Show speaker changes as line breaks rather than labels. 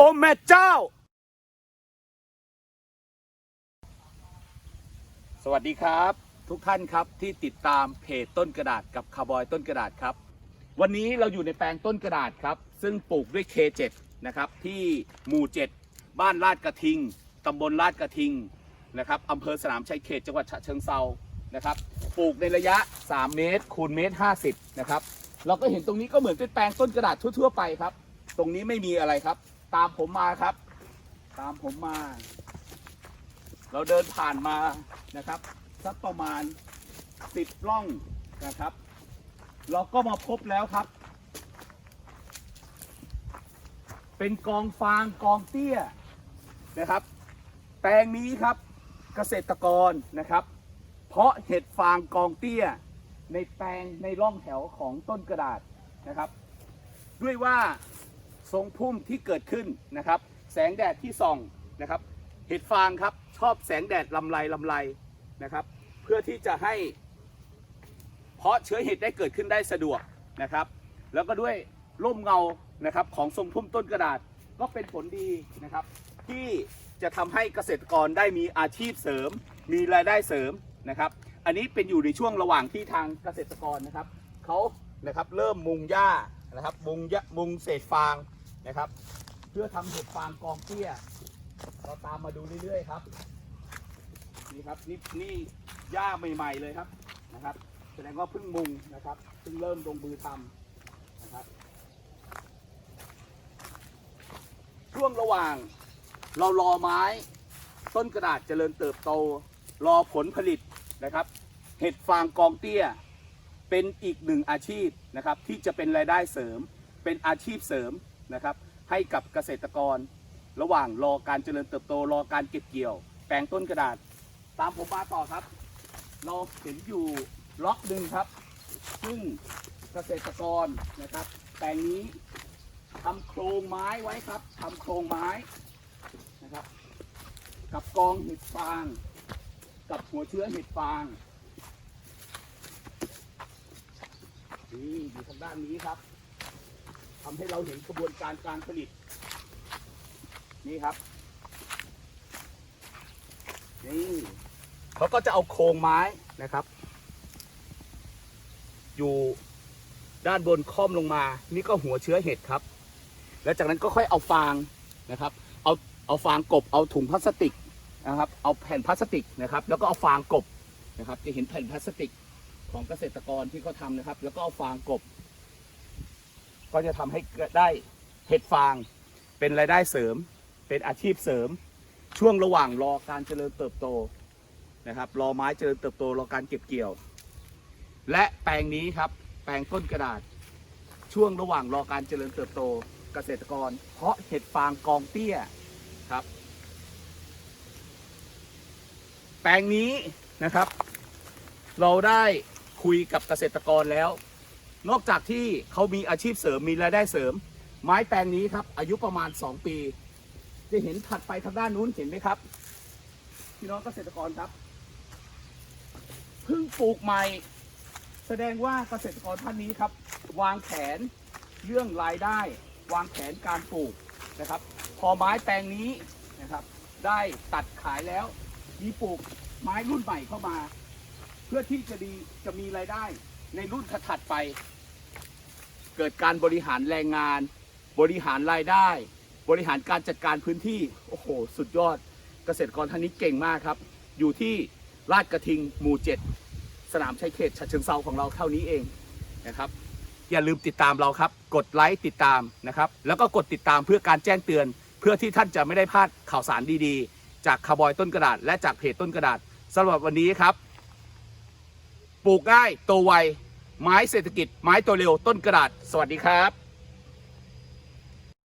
อ้แม่เจ้า สวัสดีครับ ทุกท่านครับที่ติดตามเพจต้นกระดาษกับคาร์บอยต้นกระดาษครับ วันนี้เราอยู่ในแปลงต้นกระดาษครับ ซึ่งปลูกด้วย K7 นะครับ ที่หมู่ 7 บ้านลาดกระทิงตำบลลาดกระทิงนะครับอำเภอสนามชัยเขตจังหวัดฉะเชิงเซานะครับ ปลูกในระยะ 3 เมตรคูณเมตร 50 นะครับ เราก็เห็นตรงนี้ก็เหมือนเป็นแปลงต้นกระดาษทั่วๆไปครับ ตรงนี้ไม่มีอะไรครับ ตามผมมาครับ ตามผมมา เราเดินผ่านมานะครับสักประมาณ10ร่องนะครับ เราก็มาพบแล้วครับ เป็นกองฟางกองเตี้ยนะครับ แปลงนี้ครับเกษตรกรนะครับ เพราะเห็ดฟางกองเตี้ย ในแปลงในร่องแถวของต้นกระดาษนะครับ ด้วยว่า ทรงพุ่มที่เกิดขึ้นนะครับ แสงแดดที่ส่องนะครับ เห็ดฟางครับชอบแสงแดดลำไรลำไรนะครับ เพื่อที่จะให้เพาะเชื้อเห็ดได้เกิดขึ้นได้สะดวกนะครับ แล้วก็ด้วยร่มเงานะครับของทรงพุ่มต้นกระดาษก็เป็นผลดีนะครับ ที่จะทำให้เกษตรกรได้มีอาชีพเสริม มีรายได้เสริมนะครับ อันนี้เป็นอยู่ในช่วงระหว่างที่ทางเกษตรกรนะครับเขานะครับเริ่มมุงหญ้านะครับมุงหญามุงเศษฟาง นะครับ เพื่อทำเห็ดฟางกองเตี้ย เราตามมาดูเรื่อยๆครับนี่ครับนี่นี่หญ้าใหม่ๆเลยครับนะครับ แสดงว่าเพิ่งมุงนะครับเพิ่งเริ่มลงมือทำนะครับ ช่วงระหว่างเรารอไม้ต้นกระดาษเจริญเติบโต รอผลผลิตนะครับ เห็ดฟางกองเตี้ย เป็นอีกหนึ่งอาชีพนะครับ ที่จะเป็นรายได้เสริม เป็นอาชีพเสริม นะครับให้กับเกษตรกร ระหว่างรอการเจริญเติบโตรอการเก็บเกี่ยว แปลงต้นกระดาษ ตามผมมาต่อครับ เราเห็นอยู่ล็อกหนึ่งครับ ซึ่งเกษตรกรนะครับ แปลงนี้ทำโครงไม้ไว้ครับทำโครงไม้นะครับ กับกองเห็ดฟาง กับหัวเชื้อเห็ดฟางนี่อยู่ทางด้านนี้ครับ ทำให้เราเห็นกระบวนการการผลิต นี่ครับ นี่เขาก็จะเอาโครงไม้นะครับ อยู่ด้านบนค่อมลงมา นี่ก็หัวเชื้อเห็ดครับ แล้วจากนั้นก็ค่อยเอาฟางนะครับ เอาเอาฟางกบ เอาถุงพลาสติกนะครับ เอาแผ่นพลาสติกนะครับ แล้วก็เอาฟางกบนะครับ จะเห็นแผ่นพลาสติกของเกษตรกรที่เขาทำนะครับ แล้วก็เอาฟางกบ ก็จะทำให้ได้เห็ดฟาง เป็นรายได้เสริม เป็นอาชีพเสริม ช่วงระหว่างรอการเจริญเติบโตนะครับรอไม้เจริญเติบโตรอการเก็บเกี่ยว และแปลงนี้ครับแปลงต้นกระดาษ ช่วงระหว่างรอการเจริญเติบโตเกษตรกร เพราะเห็ดฟางกองเตี้ยครับ แปลงนี้นะครับ เราได้คุยกับเกษตรกรแล้ว นอกจากที่เขามีอาชีพเสริมมีรายได้เสริม ไม้แปลงนี้ครับ อายุประมาณ 2 ปี จะเห็นถัดไปทางด้านนู้นเห็นไหมครับพี่น้องเกษตรกรครับเพิ่งปลูกใหม่ แสดงว่าเกษตรกรท่านนี้ครับ วางแผนเรื่องรายได้ วางแผนการปลูกนะครับ พอไม้แปลงนี้นะครับ ได้ตัดขายแล้ว มีปลูกไม้รุ่นใหม่เข้ามา เพื่อที่จะดีจะมีรายได้ ในรุ่นถัดไป เกิดการบริหารแรงงาน บริหารรายได้ บริหารการจัดการพื้นที่ โอ้โห สุดยอด เกษตรกรท่านนี้เก่งมากครับ อยู่ที่ลาดกระทิงหมู่เจ็ดสนามชัยเขตฉะเชิงเซาของเราเท่านี้เองนะครับ อย่าลืมติดตามเราครับ กดไลค์ติดตามนะครับ แล้วก็กดติดตามเพื่อการแจ้งเตือน เพื่อที่ท่านจะไม่ได้พลาดข่าวสารดีๆ จากคาร์บอยต้นกระดาษ และจากเพจต้นกระดาษสำหรับวันนี้ครับ ปลูกง่ายโตไว ไม้เศรษฐกิจ ไม้ตัวเร็วต้นกระดาษ สวัสดีครับ